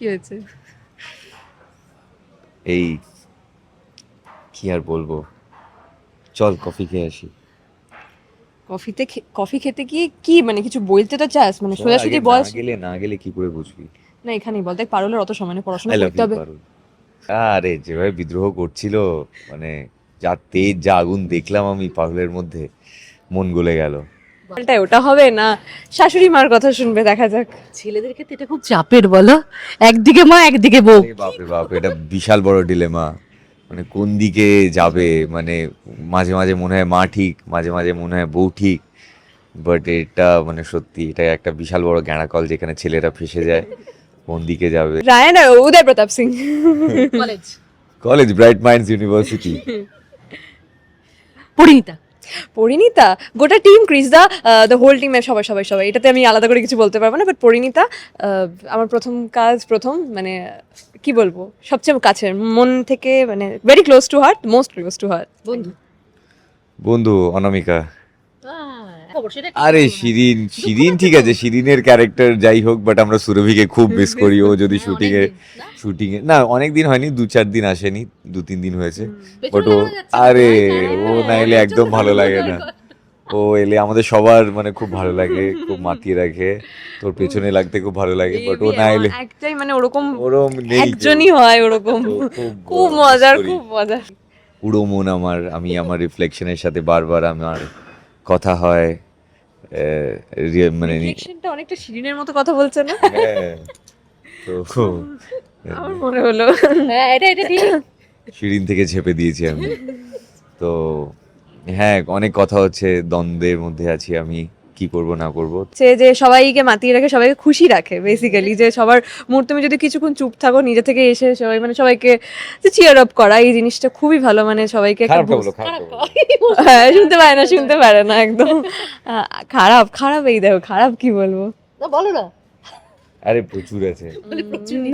কি হয়েছে? এই কি আর বলব? চল কফি খেয়ে আসি। কফিতে কফি খেতে গিয়ে কি? মানে কিছু বলতে তো চাস? মানে সোজাসুজি বল না গেলে না গেলে কি করে বুঝবি? না এখানেই বল। দেখ পারলের অত সময় নেই, পড়াশোনা করতে হবে। আরে যেভাবে বিদ্রোহ করছিল মানে যা তেজ যা আগুন দেখলাম আমি পারুলের মধ্যে মন গলে গেল। ওটাই ওটা হবে না? শাশুড়ি মার কথা শুনবে দেখা যাক। ছেলেদের ক্ষেত্রে এটা খুব চাপের বলো। একদিকে মা একদিকে বউ। বাপরে বাপ এটা বিশাল বড় ডিলেমা মানে কোন দিকে যাবে? মানে মাঝে মাঝে মনে হয় মা ঠিক মাঝে মাঝে মনে হয় বউ ঠিক। বাট এটা মানে সত্যি এটা একটা বিশাল বড় গ্যাঁড়াকল যেখানে ছেলেরা ফেসে যায় কোন দিকে যাবে। রায়ন আর Uday Pratap Singh. College. College Bright Minds university Parineeta. Parineeta গোটা টিম ক্রিস দা দ্য হোল টিম সবাই সবাই সবাই। এটাতে আমি আলাদা করে কিছু বলতে পারব না বাট পরিণীতা আহ, আমার প্রথম কাজ প্রথম মানে কি বলব সবচেয়ে কাছের মন থেকে মানে very close to heart most close to heart বন্ধু। বন্ধু অনামিকা। খবর সেটা আরে শিরিন শিরিন ঠিক আছে শিরিনের ক্যারেক্টার যাই হোক বাট আমরা সুরভিকে খুব মিস করি। ও যদি হ্যাঁ, শুটিং এ? শুটিং এ না অনেক দিন হয়নি দু চার দিন আসেনি দু তিন দিন হয়েছে। বাট ও আরে হ্যাঁ, ও হ্যাঁ, না এলে হ্যাঁ, একদম ভালো লাগে না। ও এলে আমাদের সবার মানে খুব ভালো লাগে খুব মাতিয়ে রাখে। তোর পেছনে লাগতে খুব ভালো লাগে বাট ও না এলে একটাই মানে ওরকম ওরকম একজনই হয় ওরকম। খুব মজার খুব মজার। পুরো মন আমার আমি আমার রিফ্লেকশনের সাথে বারবার আমার কথা হয়। মানে রিফ্লেকশনটা অনেকটা শিরিনের মতো কথা বলছে না? হ্যাঁ তো আমার মনে হলো। হ্যাঁ এটা এটা ঠিক। শিরিন থেকে ছেপে দিয়েছি আমি। তো হ্যাঁ অনেক কথা হচ্ছে দ্বন্দ্বের মধ্যে আছি আমি। কি করব না করব। সে যে সবাইকে মাতিয়ে রাখে সবাইকে খুশি রাখে বেসিক্যালি যে সবার মুহূর্তে তুমি যদি কিছুক্ষণ চুপ থাকো নিজে থেকে এসে সবাই মানে সবাইকে চিয়ার আপ করা এই জিনিসটা খুবই ভালো মানে সবাইকে হ্যাঁ শুনতে পারে না শুনতে পারে না একদম। খারাপ খারাপ এই দেখো খারাপ কি বলব? না বলো না। আরে প্রচুর আছে।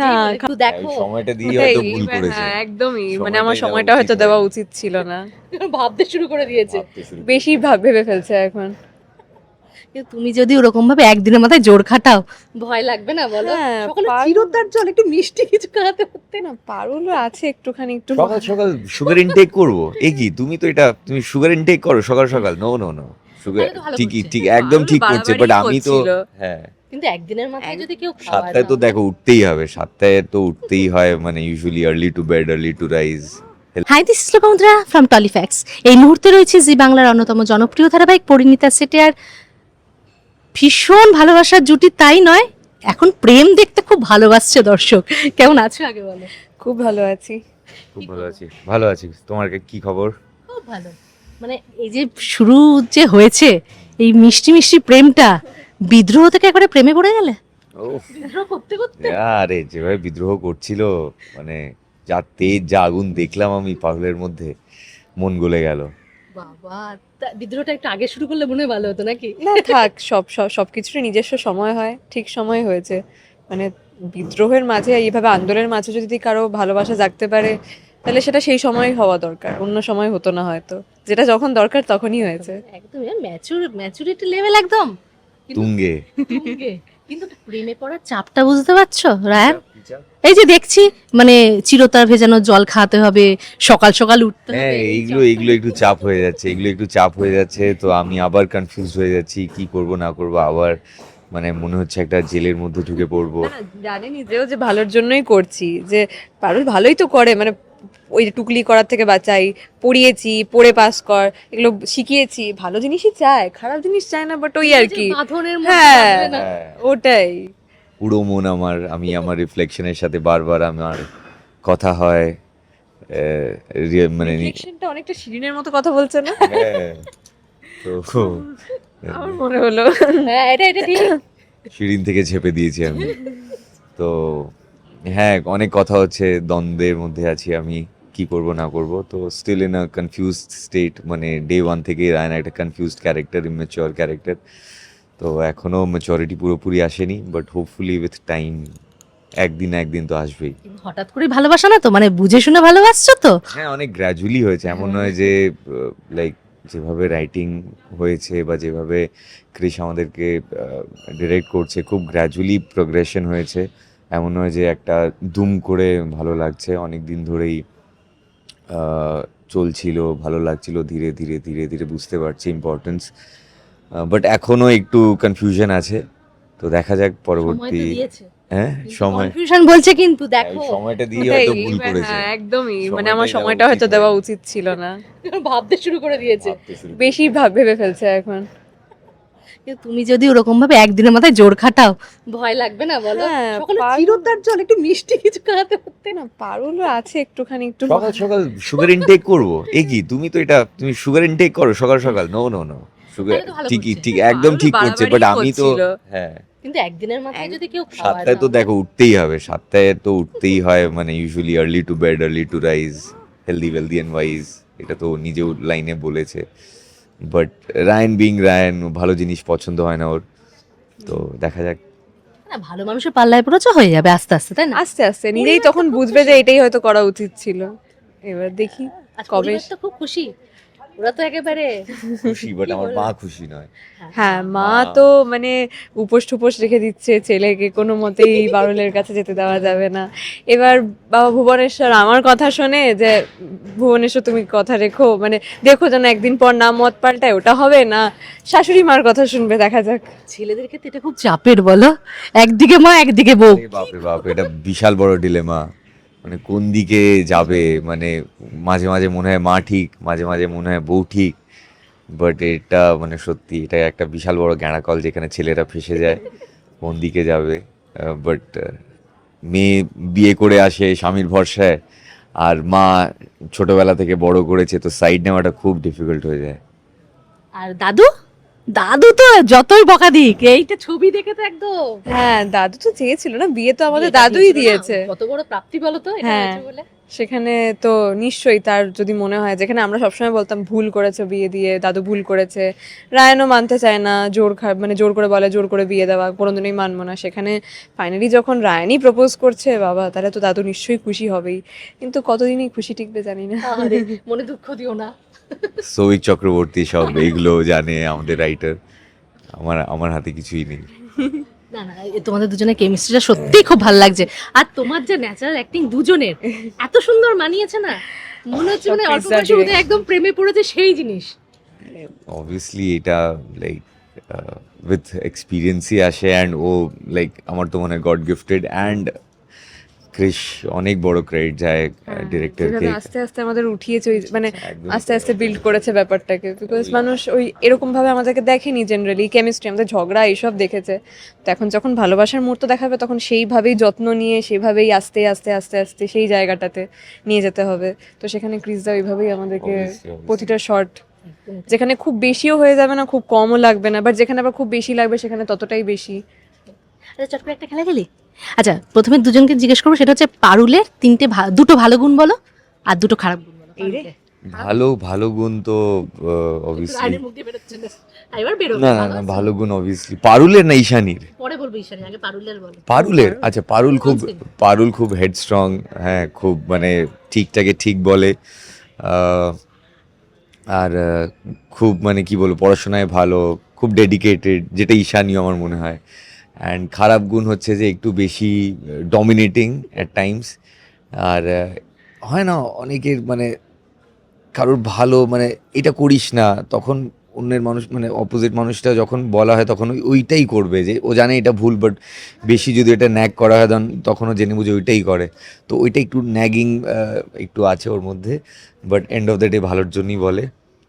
না, দেখো। সময়টা দিয়ে হয়তো ভুল করেছে। হ্যাঁ, একদমই মানে আমার সময়টা হয়তো দেওয়া উচিত ছিল না। ভাবতে শুরু করে দিয়েছে। বেশি ভাব ভেবে ফেলছে এখন। তুমি যদি ওরকম ভাবে একদিনের মাথায় জোর খাটাও। ভয় লাগবে না বলো? হ্যাঁ, সকালে। চিরতার জল একটু মিষ্টি কিছু খাওয়াতে পারতে না? পারুলও আছে একটুখানি একটু সকাল সকাল সুগার ইনটেক করব। এ কি তুমি তো এটা তুমি সুগার ইনটেক করো সকাল সকাল? নো নো নো সুগার ঠিকই ঠিক একদম ঠিক করছে বাট আমি তো হ্যাঁ। কিন্তু একদিনের মাথায় যদি কেউ সাতটায় তো দেখো উঠতেই হবে। সাতটায় তো উঠতেই হয় মানে usually early to bed early to rise hi this Lopamudra from Tollyfacts এই মুহূর্তে রয়েছে জি বাংলার অন্যতম জনপ্রিয় ধারাবাহিক পরিণীতা সেটে আর ভীষণ ভালোবাসার জুটি তাই নয় এখন প্রেম দেখতে খুব ভালোবাসছে দর্শক। কেমন আছো আগে বলো? খুব ভালো আছি। খুব ভালো আছি। ভালো আছি। তোমার কি খবর? খুব ভালো। মানে এই যে শুরু যে হয়েছে এই মিষ্টি মিষ্টি প্রেমটা বিদ্রোহ থেকে একবারে প্রেমে পড়ে গেলে? বিদ্রোহ করতে করতে? আরে যেভাবে বিদ্রোহ করছিল মানে যা তেজ যা আগুন দেখলাম আমি পাগলের মধ্যে মন গলে গেল। বাবা তা বিদ্রোহটা একটু আগে শুরু করলে মনে হয় ভালো হতো নাকি? না থাক সব সব সবকিছুরই নিজস্ব সময় হয় ঠিক সময় হয়েছে। মানে বিদ্রোহের মাঝে এইভাবে আন্দোলনের মাঝে যদি কারও ভালোবাসা জাগতে পারে তাহলে সেটা সেই সময় হওয়া দরকার অন্য সময় হতো না হয়তো। যেটা যখন দরকার তখনই হয়েছে। একদম ম্যাচুর ম্যাচুরিটি লেভেল একদম। তুঙ্গে। তুঙ্গে। কিন্তু প্রেমে পড়ার চাপটা বুঝতে পারছ রায়ান? এই যে দেখছি মানে চিরতার ভেজানো জল খাওয়াতে হবে সকাল সকাল উঠতে হ্যাঁ হবে। এই এইগুলো এইগুলো একটু চাপ হয়ে যাচ্ছে এগুলো একটু চাপ হয়ে যাচ্ছে তো আমি আবার কনফিউজ হয়ে যাচ্ছি কি করব না করব আবার মানে মনে হচ্ছে একটা জেলের মধ্যে ঢুকে পড়ব। না, জানি নিজেও যে ভালোর জন্যই করছি যে পারুল ভালোই তো করে মানে ওই যে টুকলি করার থেকে বাঁচাই পড়িয়েছি পড়ে পাস কর এগুলো শিখিয়েছি ভালো জিনিসই চায় খারাপ জিনিস চায় না বাট ওই আর কি। হ্যাঁ। হ্যাঁ, ওটাই। পুরো মন আমার আমি আমার রিফ্লেকশনের সাথে বারবার আমার কথা হয় মানে রিফ্লেকশনটা অনেকটা শিরিনের মতো কথা বলছে না? হ্যাঁ তো আমার মনে হলো। হ্যাঁ এটা এটা ঠিক। সিঁড়িন থেকে ঝেপে দিয়েছি আমি। তো হ্যাঁ অনেক কথা হচ্ছে দ্বন্দ্বের মধ্যে আছি আমি কি করব না করব। তো still in a confused state মানে ডে ওয়ান থেকে রায়না একটা কনফিউজড ক্যারেক্টার ইমেচিওর ক্যারেক্টার তো এখনও ম্যাচুরিটি পুরোপুরি আসেনি বাট হোপফুলি উইথ টাইম একদিন না একদিন তো আসবেই। হঠাৎ করে ভালোবাসা না তো? মানে বুঝে শুনে ভালোবাসছো তো? হ্যাঁ অনেক গ্র্যাজুয়ালি হয়েছে। এমন নয় যে লাইক যেভাবে রাইটিং হয়েছে বা যেভাবে ক্রিশ আমাদেরকে ডিরেক্ট করছে খুব গ্র্যাজুয়ালি প্রোগ্রেশন হয়েছে। এমন নয় যে একটা দুম করে ভালো লাগছে। অনেক দিন ধরেই চলছিল ভালো লাগছিল ধীরে ধীরে ধীরে ধীরে বুঝতে পারছি ইম্পর্টেন্স বাট এখনও একটু কনফিউশন আছে। তো দেখা যাক পরবর্তী হ্যাঁ সময় কনফিউশন বলছে কিন্তু দেখো। সময়টা দিয়ে হয়তো ভুল করেছে। হ্যাঁ, একদমই। মানে আমার সময়টা হয়তো দেওয়া উচিত ছিল না। ভাবতে শুরু করে দিয়েছে। বেশি ভাব ভেবে ফেলছে এখন। কিন্তু তুমি যদি ওরকম ভাবে একদিনের মাথায় জোর খাটাও। ভয় লাগবে না বলো? হ্যাঁ, সকালে। চিরতার জল একটু মিষ্টি কিছু খাওয়াতে হতে না? পারুলও আছে একটুখানি একটু সকাল সকাল সুগার ইনটেক করব। এ কি? তুমি তো এটা তুমি সুগার ইনটেক করো সকাল সকাল। নো নো নো সুগার ঠিকই ঠিক একদম ঠিক করছে বাট আমি তো হ্যাঁ। কিন্তু একদিনের মাথায় যদি কেউ সাতটায় তো দেখো উঠতেই হবে। সাতটায় তো উঠতেই হয় মানে usually early to bed early to rise healthy wealthy and wise এটা তো নিজেও লাইনে বলেছে। বাট রায়ন বিং রায়ন ভালো জিনিস পছন্দ হয় না ওর। তো দেখা যাক। না ভালো মানুষের পাল্লায় পড়েছে হয়ে যাবে আস্তে আস্তে তাই না? আস্তে আস্তে নিজেই তখন বুঝবে যে এটাই হয়তো করা উচিত ছিল। এবার দেখি কবে তো খুব খুশি? ওরা তো একেবারে খুশি বাট আমার মা খুশি নয়। হ্যাঁ মা তো মানে উপোস টুপোস রেখে দিচ্ছে ছেলেকে কোনো মতেই বারুলের কাছে যেতে দেওয়া যাবে না। এবার বাবা ভুবনেশ্বর আমার কথা শোনে যে ভুবনেশ্বর তুমি কথা রেখো মানে দেখো যেন একদিন পর না মত পাল্টায় ওটা হবে না? শাশুড়ি মার কথা শুনবে দেখা যাক। ছেলেদের ক্ষেত্রে এটা খুব চাপের বলো। একদিকে মা একদিকে বউ। বাপরে বাপ এটা বিশাল বড় ডিলেমা মানে কোন দিকে যাবে? মানে মাঝে মাঝে মনে হয় মা ঠিক, মাঝে মাঝে মনে হয় বউ ঠিক বাট এটা মানে সত্যি এটা একটা বিশাল বড় গ্যাঁড়াকল যেখানে ছেলেরা ফেসে যায়, কোন দিকে যাবে? বাট মেয়ে বিয়ে করে আসে স্বামীর ভরসায়, আর মা ছোটবেলা থেকে বড় করেছে, তো সাইড নেওয়াটা খুব ডিফিকাল্ট হয়ে যায়। আর দাদু? দাদু তো যতই বকা দিক এইটা ছবি দেখে তো একদম। হ্যাঁ দাদু তো চেয়েছিল না বিয়ে তো আমাদের দাদুই দিয়েছে। কত বড় প্রাপ্তি বলো তো এটা হ্যাঁ। হয়েছে বলে। সেখানে তো নিশ্চয়ই তার যদি মনে হয় যেখানে আমরা সবসময় বলতাম ভুল করেছে বিয়ে দিয়ে দাদু ভুল করেছে। রায়নও মানতে চায় না জোর খা- মানে জোর করে বলে জোর করে বিয়ে দেওয়া কোনোদিনই মানবো না। সেখানে ফাইনালি যখন রায়নই প্রপোজ করছে বাবা তাহলে তো দাদু নিশ্চয়ই খুশি হবেই। কিন্তু কতদিনই খুশি টিকবে জানি না। মনে দুঃখ দিও না। সৌভিক চক্রবর্তী সব এইগুলো জানে আমাদের রাইটার আমার আমার হাতে কিছুই নেই। না না তোমাদের দুজনের কেমিস্ট্রিটা সত্যিই খুব ভালো লাগছে। আর তোমার যে ন্যাচারাল অ্যাক্টিং দুজনের এত সুন্দর মানিয়েছে না? মনে হচ্ছে মানে অল্প বয়সে বোধহয় একদম প্রেমে পড়েছে সেই জিনিস। অবভিয়াসলি এটা লাইক উইথ এক্সপিরিয়েন্সই আসে অ্যান্ড ও লাইক আমার তো মনে হয় গড গিফটেড অ্যান্ড ক্রিশ অনেক বড় ক্রেডিট যায় ডিরেক্টরকে যেভাবে আস্তে আস্তে আমাদের উঠিয়েছে ওই মানে আস্তে আস্তে বিল্ড করেছে ব্যাপারটাকে বিকজ মানুষ ওই এরকম ভাবে আমাদেরকে দেখেনি জেনারেলি কেমিস্ট্রি আমাদের ঝগড়া এইসব দেখেছে। তো এখন যখন ভালোবাসার মুহূর্ত দেখাবে তখন সেইভাবেই যত্ন নিয়ে সেভাবেই আস্তে আস্তে আস্তে আস্তে সেই জায়গাটাতে নিয়ে যেতে হবে। তো সেখানে ক্রিসদা ওইভাবেই আমাদেরকে. প্রতিটা শর্ট যেখানে খুব বেশিও হয়ে যাবে না খুব কমও লাগবে না বাট যেখানে আবার খুব বেশি লাগবে সেখানে ততটাই বেশি। আচ্ছা চট করে একটা খেলা খেলি? আচ্ছা প্রথমে দুজনকে জিজ্ঞেস করব সেটা হচ্ছে পারুলের তিনটে দুটো ভালো গুণ বলো আর দুটো খারাপ গুণ বলো ভালো ভালো গুণ তো অবভিয়াসলি না। না ভালো গুণ অবভিয়াসলি পারুলের না ঈশানীর? পরে বলব ঈশানী আগে পারুলের বলো। পারুলের? আচ্ছা পারুল খুব পারুল খুব হেডস্ট্রং হ্যাঁ খুব মানে ঠিকটাকে ঠিক বলে। আহ, আর খুব মানে কি বলব পড়াশোনায় ভালো খুব ডেডিকেটেড যেটা ঈশানীয় আমার মনে হয়। অ্যান্ড খারাপ গুণ হচ্ছে যে একটু বেশি ডমিনেটিং অ্যাট টাইমস আর হয় না, অনেকের মানে কারোর ভালো মানে এটা করিস না, তখন অন্যের মানুষ মানে অপোজিট মানুষটা যখন বলা হয় তখন ওই- ওইটাই করবে যে ও জানে এটা ভুল বাট বেশি যদি এটা ন্যাগ করা হয় তখন তখনও জেনে বুঝে ওইটাই করে। তো ওইটা একটু ন্যাগিং একটু আছে ওর মধ্যে but end of the day ভালোর জন্যই বলে।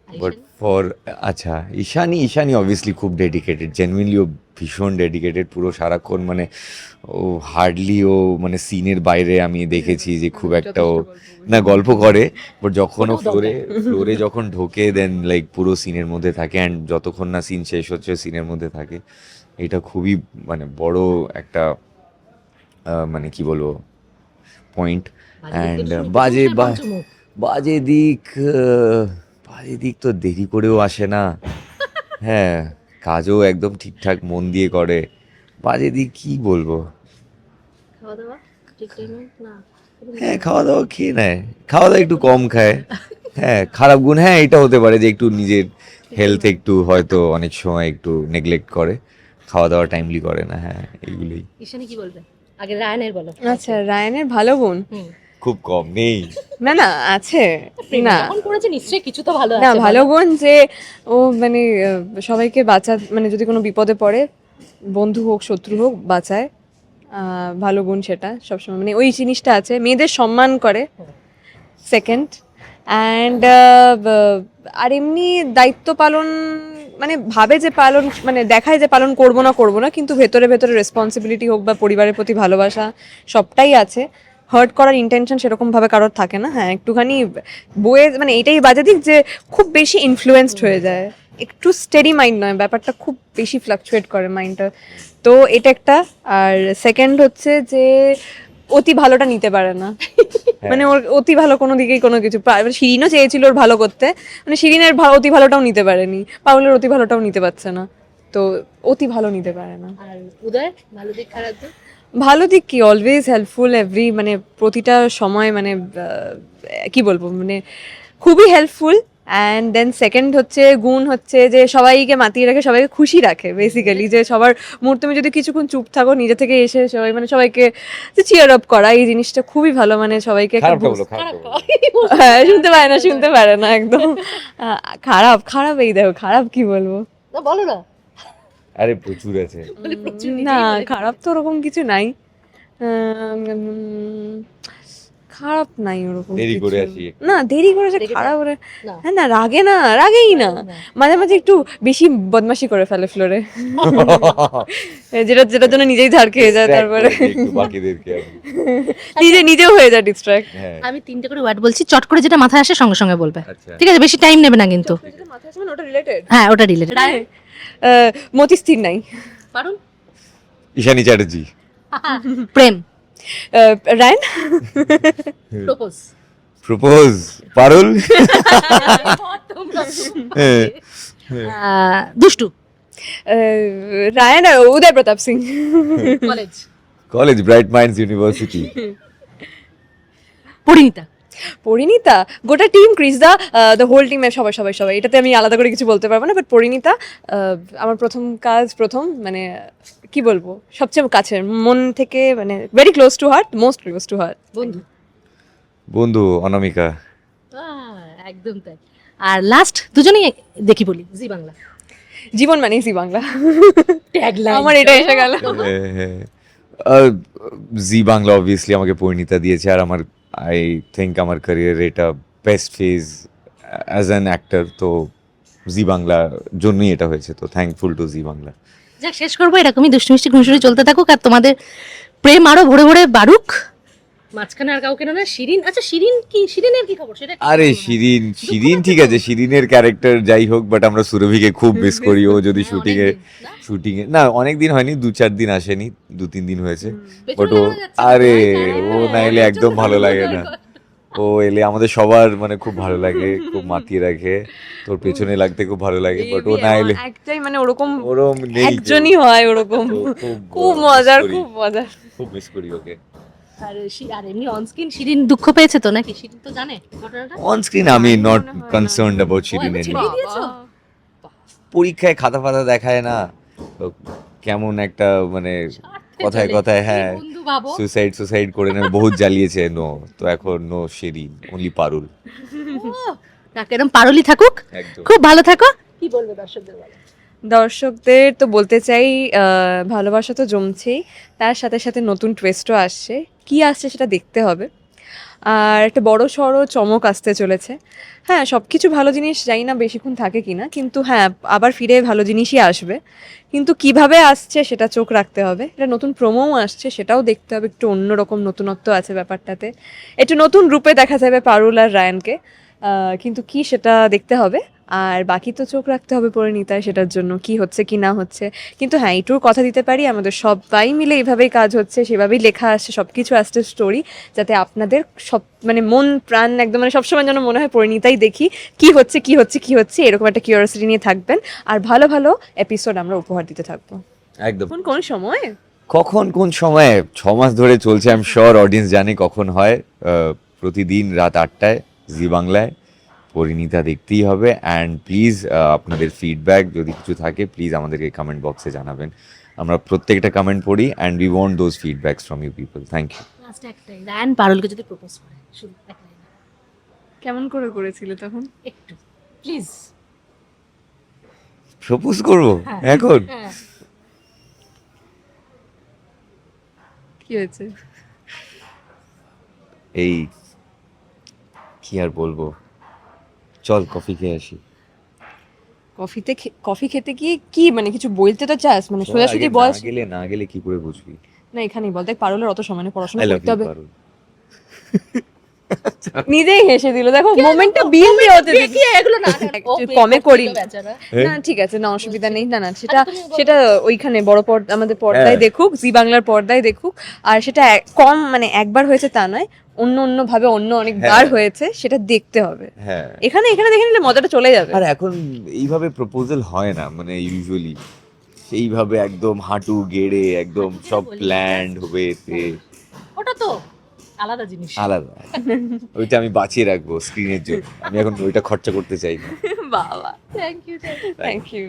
বাট ফর আচ্ছা ঈশানি ঈশানি অবভিয়াসলি খুব ডেডিকেটেড জেনুইনলি ও ভীষণ ডেডিকেটেড পুরো সারাক্ষণ মানে ও হার্ডলি ও মানে সিনের বাইরে আমি দেখেছি যে খুব একটা ও না গল্প করে বাট যখন ও ফ্লোরে ফ্লোরে যখন ঢোকে দেন লাইক পুরো সিনের মধ্যে থাকে অ্যান্ড যতক্ষণ না সিন শেষ হচ্ছে সিনের মধ্যে থাকে। এটা খুবই মানে বড় একটা মানে কি বলব পয়েন্ট অ্যান্ড বাজে বাজে দিক আহ, বাজে দিক তো দেরি করেও আসে না। হ্যাঁ কাজও একদম ঠিকঠাক মন দিয়ে করে। বাজে দিক কি বলব? খাওয়া দাওয়া ঠিক টাইমে? না। হ্যাঁ খাওয়া দাওয়া খেয়ে নেয়। খাওয়া দাওয়া একটু কম খায়। হ্যাঁ খারাপ গুণ হ্যাঁ এটা হতে পারে যে একটু নিজের হেলথ একটু হয়তো অনেক সময় একটু নেগলেক্ট করে। খাওয়া দাওয়া টাইমলি করে না হ্যাঁ এইগুলোই। ঈশানী কি বলবে? আগে রায়ানের বলো। আচ্ছা রায়ানের ভালো বোন? খুব কম নেই। না না আছে। না। যখন করেছে নিশ্চয়ই কিছু তো ভালো না ভালো বোন যে ও মানে সবাইকে বাঁচা মানে যদি কোনো বিপদে পড়ে বন্ধু হোক শত্রু হোক বাঁচায়। ভালো গুণ সেটা সবসময়। মানে ওই জিনিসটা আছে। মেয়েদের সম্মান করে সেকেন্ড অ্যান্ড আর এমনি দায়িত্ব পালন মানে ভাবে যে পালন মানে দেখায় যে পালন করব না করব না কিন্তু ভেতরে ভেতরে রেসপন্সিবিলিটি হোক বা পরিবারের প্রতি ভালোবাসা সবটাই আছে। হার্ট করার ইন্টেনশন সেরকম ভাবে কারোর থাকে না। হ্যাঁ একটুখানি বইয়ে মানে এটাই বাজে দিক যে খুব বেশি ইনফ্লুয়েসড হয়ে যায়। একটু স্টেডি মাইন্ড নয় ব্যাপারটা খুব বেশি ফ্লাকচুয়েট করে মাইন্ডটা তো এটা একটা। আর সেকেন্ড হচ্ছে যে অতি ভালোটা নিতে পারে না। মানে ওর অতি ভালো কোনো দিকেই কোনো কিছু পা- শিরিনও চেয়েছিল ওর ভালো করতে। মানে শিরিনের অতি ভালোটাও নিতে পারেনি। পাউলের অতি ভালোটাও নিতে পারছে না। তো অতি ভালো নিতে পারে না। আর উদয় ভালো দিক খারাপ দিক? ভালো দিক কি? অলওয়েজ হেল্পফুল এভরি মানে প্রতিটা সময় মানে কি বলব? মানে খুবই হেল্পফুল অ্যান্ড দেন সেকেন্ড হচ্ছে গুণ হচ্ছে যে সবাইকে মাতিয়ে রাখে সবাইকে খুশি রাখে বেসিক্যালি যে সবার মুহূর্তে তুমি যদি কিছুক্ষণ চুপ থাকো নিজে থেকে এসে সবাই মানে সবাইকে চিয়ার আপ করা এই জিনিসটা খুবই ভালো মানে সবাইকে হ্যাঁ শুনতে পারে না শুনতে পারে না একদম। খারাপ খারাপ এই দেখো খারাপ কি বলব? বলো না। আরে প্রচুর আছে। না খারাপ তো ওরকম কিছু নাই। খারাপ নাই ওরকম দেরি করে আসি। না দেরি করেছে দেরি খারাপ করে হ্যাঁ না রাগে না রাগেই না। মাঝে মাঝে একটু বেশি বদমাশি করে ফেলে ফ্লোরে যেটা যেটার জন্য নিজেই ধার খেয়ে যায় তারপরে। করে বাকিদেরকে নিজে নিজেও হয়ে যায় ডিস্ট্র্যাক্ট হ্যাঁ। আমি তিনটে করে ওয়ার্ড বলছি চট করে যেটা মাথায় আসে সঙ্গে সঙ্গে বলবে। আচ্ছা। ঠিক আছে বেশি টাইম নেবে না কিন্তু। হ্যাঁ ওটা রিলেটেড মতি স্থির নাই। ঈশানী চ্যাটার্জি। প্রেম। রায়ন? প্রপোজ। প্রপোজ। পারুল? হ্যাঁ। দুষ্টু। আহ, Rayan Uday Pratap Singh. College. College Bright Minds university. Parineeta. Parineeta গোটা টিম ক্রিসদা দ্য হোল টিম সবাই সবাই সবাই। এটাতে আমি আলাদা করে কিছু বলতে পারব না বাট পরিণীতা আমার প্রথম কাজ প্রথম মানে কি বলব সবচেয়ে কাছের মন থেকে মানে very close to heart most close to heart বন্ধু? বন্ধু অনামিকা। একদম তাই। আর লাস্ট দুজনেই দেখি বলি জি বাংলা। জীবন মানেই জি বাংলা। ট্যাগলাইন আমার এটা এসে গেল। হ্যাঁ, হ্যাঁ। জি বাংলা অবভিয়াসলি আমাকে পরিণীতা দিয়েছে আর আমার আই থিঙ্ক আমার ক্যারিয়ার এটা best phase as an actor তো জি বাংলা জন্যই এটা হয়েছে, তো থ্যাঙ্কফুল টু জি বাংলা যাক, শেষ করব, এরকমই দুষ্টু মিষ্টি ঘুষুরি চলতে থাকুক, আর তোমাদের প্রেম আরও ভরে ভরে বাড়ুক। মাঝখানে আর কাউকে না শিরিন আচ্ছা শিরিন কি শিরিনের কি খবর? সেটা আরে। শিরিন শিরিন ঠিক আছে শিরিনের ক্যারেক্টার যাই হোক বাট আমরা সুরভিকে খুব মিস করি। ও যদি শুটিং এ অনেকদিন, না? শুটিং এ না অনেক দিন হয়নি দু চার দিন আসেনি দু তিন দিন হয়েছে। বাট ও আরে ও না এলে একদম ভালো লাগে না। ও এলে আমাদের সবার মানে খুব ভালো লাগে খুব মাতিয়ে রাখে। তোর পেছনে লাগতে খুব ভালো লাগে বাট ও না এলে একটাই মানে ওরকম কেউ। একজনই হয় ওরকম। খুব মজার খুব মজার। খুব মিস করি ওকে। আর আর এমনি অনস্ক্রিন শিরিন দুঃখ পেয়েছে তো নাকি? শিরিন তো জানে ঘটনাটা? অন আমি নট কনসার্নড অ্যাবাউট শিরিন? পরীক্ষায় খাতা ফাতা দেখায় না। কেমন একটা মানে কথায় কথায় হ্যাঁ সুসাইড সুসাইড করে নেবে। বহুত জ্বালিয়েছে। নো তো এখন নো শিরিন অনলি পারুল। এরম পারলি থাকুক? খুব ভালো থাকো। কি বলবে দর্শকদের বলো? দর্শকদের তো বলতে চাই ভালোবাসা তো জমছেই। তার সাথে সাথে নতুন টুয়েস্টও আসছে। কি আসছে সেটা দেখতে হবে। আর একটা বড় সড়ো চমক আসতে চলেছে। হ্যাঁ সব কিছু ভালো জিনিস জানি না বেশিক্ষণ থাকে কি না কিন্তু হ্যাঁ আবার ফিরে ভালো জিনিসই আসবে। কিন্তু কীভাবে আসছে সেটা চোখ রাখতে হবে। এটা নতুন প্রোমোও আসছে, সেটাও দেখতে হবে। একটু অন্যরকম নতুনত্ব আছে ব্যাপারটাতে। একটু নতুন রূপে দেখা যাবে পারুল আর রায়ানকে। কিন্তু কি সেটা দেখতে হবে। আর বাকি তো চোখ রাখতে হবে পরিণীতায় সেটার জন্য কি হচ্ছে কি না হচ্ছে। কিন্তু হ্যাঁ এইটুকু কথা দিতে পারি আমাদের সবাই মিলে এইভাবেই কাজ হচ্ছে সেভাবেই লেখা আসছে সব কিছু আসছে স্টোরি যাতে আপনাদের সব মানে মন প্রাণ একদম মানে সবসময় যেন মনে হয় পরিণীতাই দেখি কি হচ্ছে কি হচ্ছে কি হচ্ছে এরকম একটা কিউরিয়াসিটি নিয়ে থাকবেন। আর ভালো ভালো এপিসোড আমরা উপহার দিতে থাকব। একদম। কোন কোন সময়? কখন কোন সময়ে? ছ মাস ধরে চলছে আমি শিওর অডিয়েন্স জানে কখন হয়। প্রতিদিন রাত আটটায় জি বাংলায়। পরিণীতা দেখতেই হবে অ্যান্ড প্লিজ আপনাদের ফিডব্যাক যদি কিছু থাকে প্লিজ আমাদেরকে কমেন্ট বক্সে জানাবেন। আমরা প্রত্যেকটা কমেন্ট পড়ি and we want those feedbacks from you people thank you last একটাই রায়ান পারুলকে যদি প্রপোজ করে শুধু। কেমন করে করেছিল তখন? একটু প্লিজ প্রপোজ করব? এখন? হ্যাঁ। কি হয়েছে? এই কি আর বলব? চল কফি খেয়ে আসি। কফিতে খে- কফি খেতে গিয়ে কি মানে কিছু বলতে তো চাস? মানে সোজাসুজি আগে বল। না গেলে না গেলে কি করে বুঝবি? না এখানেই বল। দেখ পারুলের অত সময় নেই, পড়াশোনা আই লাভ করতে ইউ হবে। পারুল। নিজেই হেসে দিল। দেখো মোমেন্টটা বিয়ে হতে দিবি। এগুলো না কমে করি। না ঠিক আছে না অসুবিধা নেই। না না সেটা সেটা ওইখানে বড় পর্দা আমাদের পর্দায় হ্যাঁ। দেখুক জি বাংলার পর্দায় দেখুক। আর সেটা কম মানে একবার হয়েছে তা নয় অন্য অন্য ভাবে অন্য অনেকবার হ্যাঁ। হয়েছে সেটা দেখতে হবে। হ্যাঁ। এখানে এখানে দেখে নিলে মজাটা চলে যাবে। আর এখন এইভাবে প্রপোজাল হয় না মানে ইউজুয়ালি সেইভাবে একদম হাঁটু গেড়ে একদম সব বলি, প্ল্যান্ড হবে এতে ওটা তো আলাদা জিনিস। আলাদা। ওইটা আমি বাঁচিয়ে রাখব স্ক্রিনের জন্য। আমি এখন ওইটা খরচা করতে চাই না। বাবা থ্যাংক ইউ থ্যাংক ইউ